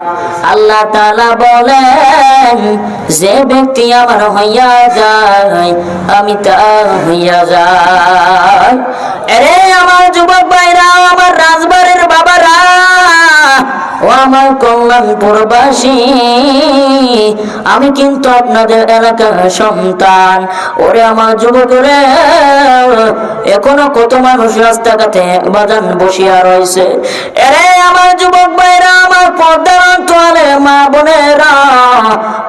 আল্লাহ তালা বলেন, যে ব্যক্তি আমার হইয়া যায়, আমি তা হইয়া যাই। আরে আমার যুবক ভাইরা, আমার রাজবাড়ির বাবারা ও আমার কল্যাণপুরবাসী আমি কিন্তু আপনাদের এলাকার সন্তান। ওরে আমার যুবকরে, এখনও কত মানুষ রাস্তাঘাটে বাজান বসিয়া রয়েছে। এরে আমার যুবক ভাইরা, আমার পর্দার তোয়ালে মা বোনেরা,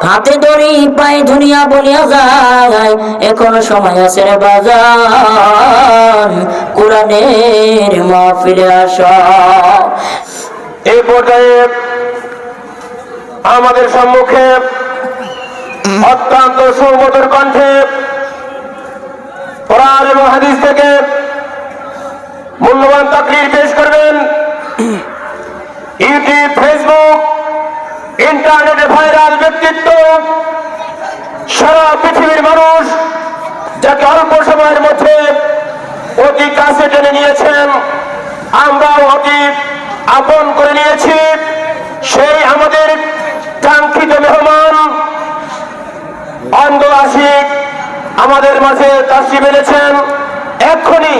হাতে দড়ি পাই ধুনিয়া বলিয়া যায়, এখনও সময় আছে রে বাজান, কোরআনের মাহফিলে আসা। এই পর্যায়ে আমাদের সম্মুখে অত্যন্ত সুমধুর কণ্ঠে হাদিস থেকে মূল্যবান তাকরির পেশ করবেন। ইউটিউব, ফেসবুক, ইন্টারনেটে ভাইরাল ব্যক্তিত্ব, সারা পৃথিবীর মানুষ যাকে অল্প সময়ের মধ্যে অতি কাছে টেনে নিয়েছেন। আমরাও অতি আপন করে নিয়েছি। সেই আমাদের কাঙ্ক্ষিত মেহমান অন্ধ আশিক আমাদের মাঝে তাসি মেরেছেন এক্ষুনি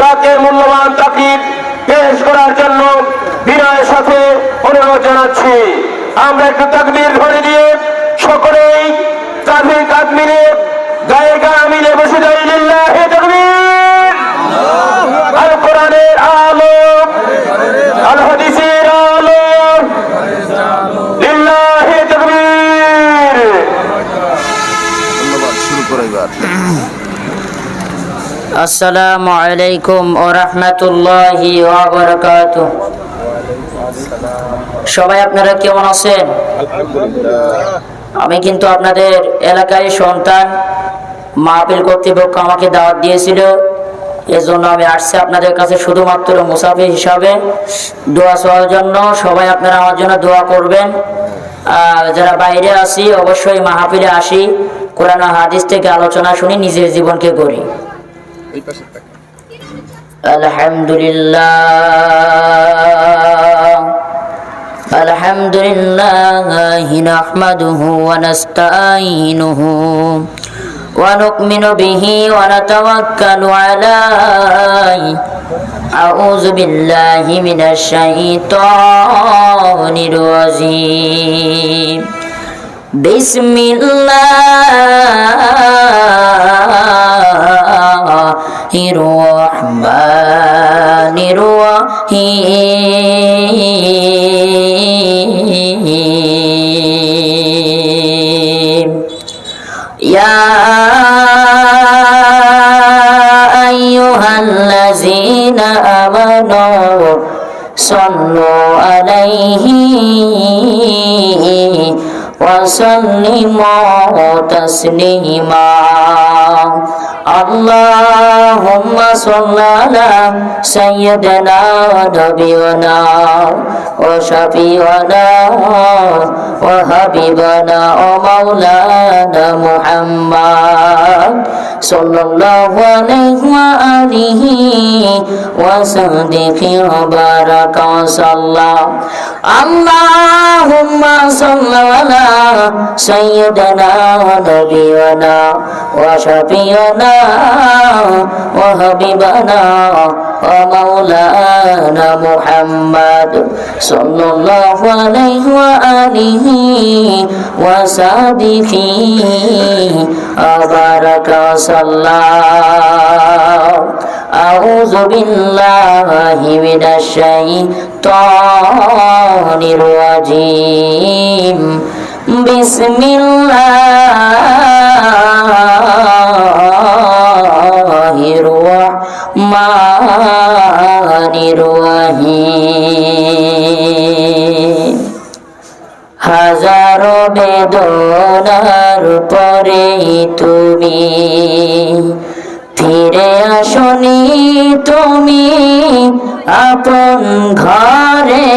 তাকে মূল্যবান তাকির পেশ করার জন্য বিনয়ের সাথে অনুরোধ জানাচ্ছি। আমরা একটু তাকবির ধরে দিয়ে সকলেই কাঁধে কাঁধ মিলে, গায়ে গা মিলে বসে যাই লিল্লাহে তাকবীর। আল কোরআনের আলো আসসালামু আলাইকুম ও রহমতুল্লাহি সবাই আপনারা কেমন আছেন? আমি কিন্তু আপনাদের এলাকায় সন্তান। মাহফিল কর্তৃপক্ষ আমাকে দাওয়াত দিয়েছিল। এজন্য আমি আসছি আপনাদের কাছে শুধুমাত্র মুসাফির হিসাবে। দোয়া চাওয়ার জন্য সবাই আপনারা আমার জন্য দোয়া করবেন। আর যারা বাইরে আসি অবশ্যই মাহফিলে আসি। কোরআন ও হাদিস থেকে আলোচনা শুনি নিজের জীবনকে গড়ি। এই পাশে থাক। الحمد لله الحمد لله نحمده ونستعينه ونؤمن به ونتوكل عليه أعوذ بالله من الشيطان الرجيم بسم الله الرحمن الرحيم يا أيها الذين آمنوا صلوا عليه وسلموا تسليما اللهم صل على سيدنا ونبينا وشفيعنا وحبيبنا ومولانا محمد صلى الله عليه وآله وصحبه وبارك وسلم اللهم صل على سيدنا ونبينا وشفيعنا وحبيبنا ومولانا محمد صلى الله عليه وآله وصحبه وبارك وسلم أعوذ بالله من الشيطان الرجيم بسم الله الرحمن الرحيم হাজারো বেদনার পরে তুমি ফিরে আসনি তুমি আপন ঘরে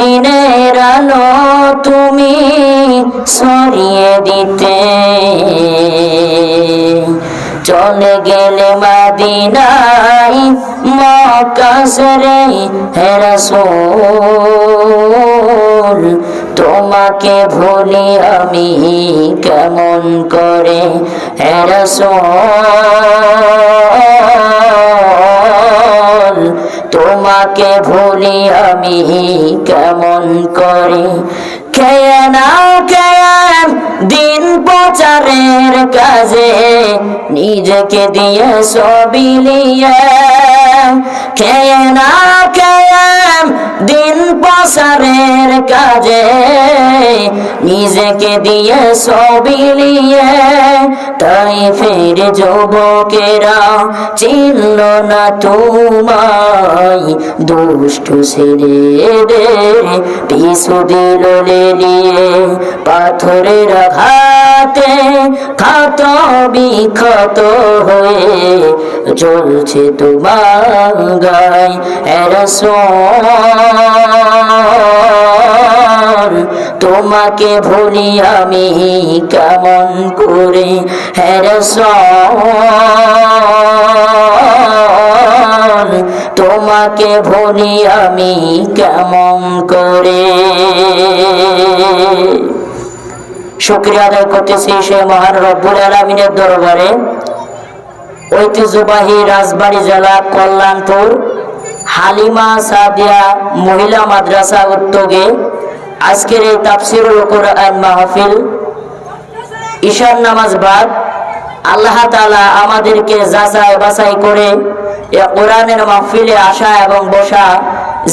দিনের আলো তুমি সরিয়ে দিতে। চলে গেলে মাদিনাই মকাসরে হেরাসোল তোমাকে ভুলি আমি কেমন করে? হেরাসোল তোমাকে ভুলি আমি কেমন করি? দিন প্রচারের কাজে। নিজেকে দিয়ে সবিলিয়ে খেয়ে না খেয়ে দিন প্রসারের কাজে নিজেকে দিয়ে সবিলিয়ে তাই ফের যুবকেরা চিনল না তোমায় দুষ্টু ছেলেদের পিছু দিল লেলিয়ে পাথরের ঘাতে ক্ষত বিক্ষত হয়ে চলছে তোমার গায় তোমাকে ভুলি আমি কেমন করে হেরসন তোমাকে ভুলি আমি কেমন করে। শুক্রিয়া আদায় করতেছি মহান রব্বুল আলমিনের দরবারে। ঐতিহ্যবাহী রাজবাড়ী জেলা কল্যাণপুর, হালিমা সাদিয়া মহিলা মাদ্রাসা উদ্যোগে আজকের এই মাহফিল। ঈশান নামাজ বাদ আল্লাহ তাআলা আমাদেরকে যাচাই বাছাই করে এ কোরআনের মাহফিলে আসা এবং বসা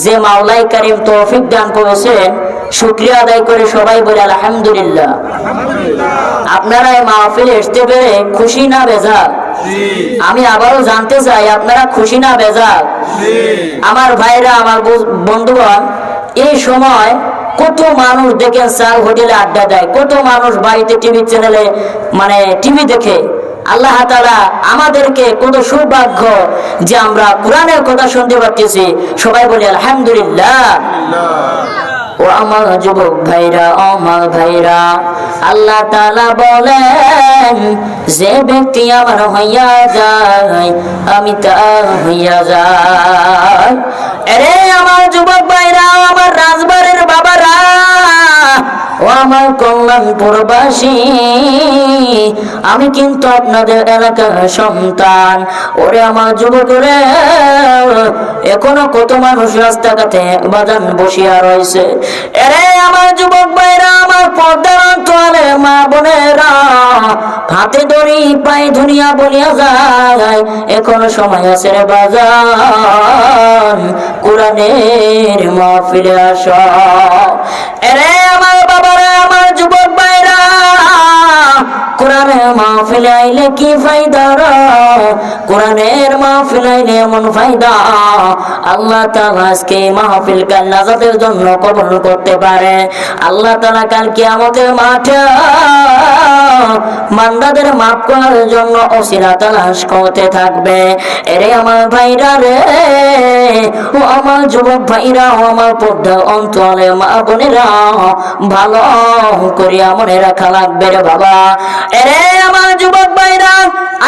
যে মাওলাই করিম তৌফিক দান করেছেন শুক্রিয়া আদায় করে সবাই বলে আলহামদুলিল্লাহ। আপনারা এই মাহফিলে আসতে পেরে খুশি না বেজাল আমি আবারও জানতে চাই, আপনারা খুশি না বেজাল আমার ভাইরা, আমার বন্ধুগণ, এই সময় কত মানুষ দেখেন চা হোটেলে আড্ডা দেয়, কত মানুষ বাড়িতে টিভি চ্যানেলে মানে টিভি দেখে। আল্লাহ তাআলা আমাদেরকে কত সৌভাগ্য যে আমরা কোরআনের কথা শুনতে পারতেছি। সবাই বলি আলহামদুলিল্লাহ। ও আমার যুবক ভাইরা আমার ভাইরা আল্লাহ তাআলা বলেন যে ব্যক্তি আমার হইয়া যায় আমি তার হইয়া যাই। আরে আমার যুবক ভাইরা আমার রাজবাড়ির বাবারা আমার কল্যাণপুরবাসী আমি কিন্তু আপনাদের এলাকার সন্তান। ওরে আমার যুবকরে, এখনও কত মানুষ রাস্তাঘাটে বাজান বসিয়া রয়েছে। এরে আমার যুবক ভাইরা, আমার পর্দার অঞ্চলে মা বোনেরা, হাতে দড়ি পায়ে ধরিয়া বলিয়া যায়, এখনও সময় আছে রে বাজান, কোরআনের মাহফিলে আস। এরে আমার আমার যুবক ভাইরা কোরআনের মাহফিলে আইলে কি ফায়দা? কোরআনের মাহফিলে আইলে এমন ফায়দা? আল্লাহ তাআলা আজকে মাহফিল কাল নাজাতের জন্য কবুল করতে পারে। আল্লাহ তাআলা কাল কিয়ামতের মাঠে মাফ করার জন্য অসিরা তালাশ করতে থাকবে। এরে আমার ভাইরা রে, ও আমার যুবক ভাইরা, ও আমার পর্দা অঞ্চলে মা বোনেরা, ভালো করিয়া মনে রাখা লাগবে রে বাবা। এরে আমার যুবক ভাইরা,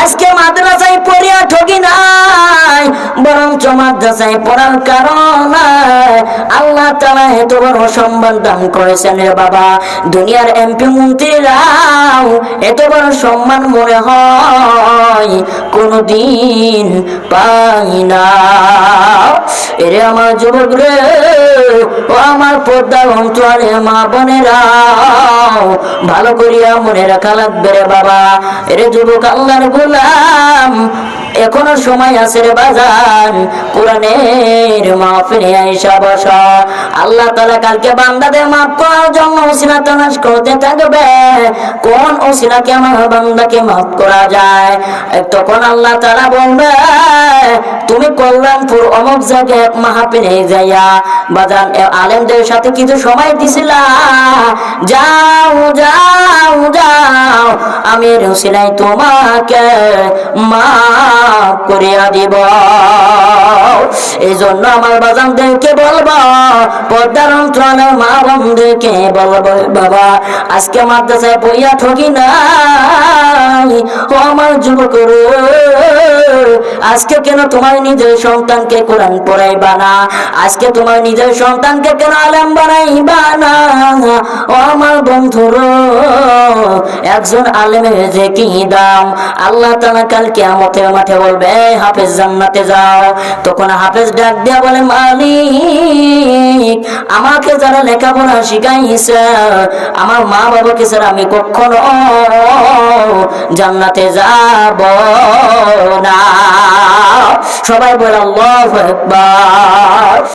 আজকে মাদ্রাসায় পড়িয়া ঠকি নাই, বরঞ্চ মাদ্রাসায় পড়ার কারণ আল্লাহ তালা এত বড় সম্মান দান করেছেন রে বাবা। দুনিয়ার এমপি মন্ত্রীরাও এত বড় সম্মান মনে হয়। কোনদিন পাই না। এরে আমার যুবক রে, ও আমার পর্দা অঞ্চলে মা বোনেরা, ভালো করিয়া মনে রাখা লাগবে রে বাবা। এরে যুবক আল্লাহর গোলাম এখনও সময় আছে রে বাজার। কোরআনের মাহফিলে আইসা বসা। আল্লাহ তাআলা কালকে বান্দাদের মাফ করার জন্য ওসিলা তালাশ করতে থাকবে। কোন ওসিলাকে আমার বান্দাকে মাফ করা যায়? তখন আল্লাহ তাআলা বলবে তুমি কল্যাণপুর অমুক জায়গায় এক মাহফিলে যাইয়া বাজান আলেমদের সাথে কিছু সময় দিছিলা। যাও যাও যাও, আমি রসিলাই তোমাকে মাফ করিয়া দিব। এই জন্য আমার বাজানদেরকে বলব, পর্দার অন্তরালের মা বোনদেরকে বলব, বাবা, আজকে মাদ্রাসায় পইয়া ঠকি নাই। ও আমার যুবক আজকে কেন তোমার নিজের সন্তানকে কোরআন পড়াইবা না। আজকে তোমার নিজের সন্তানকে কেন আলেম বানাইবা না? ও আমার বন্ধুর, একজন আলেমের যে কি দাম? আল্লাহ তালা কাল কেয়ামতের মাঠে বলবে হাফেজ জান্নাতে যাও। তখন হাফেজ ডাক দিয়া বলে, মালিক, আমাকে যারা লেখাপড়া শিখাইছে, আমার মা বাবাকে স্যার আমি কখনো জান্নাতে যাব না। সবাই বলে আল্লাহ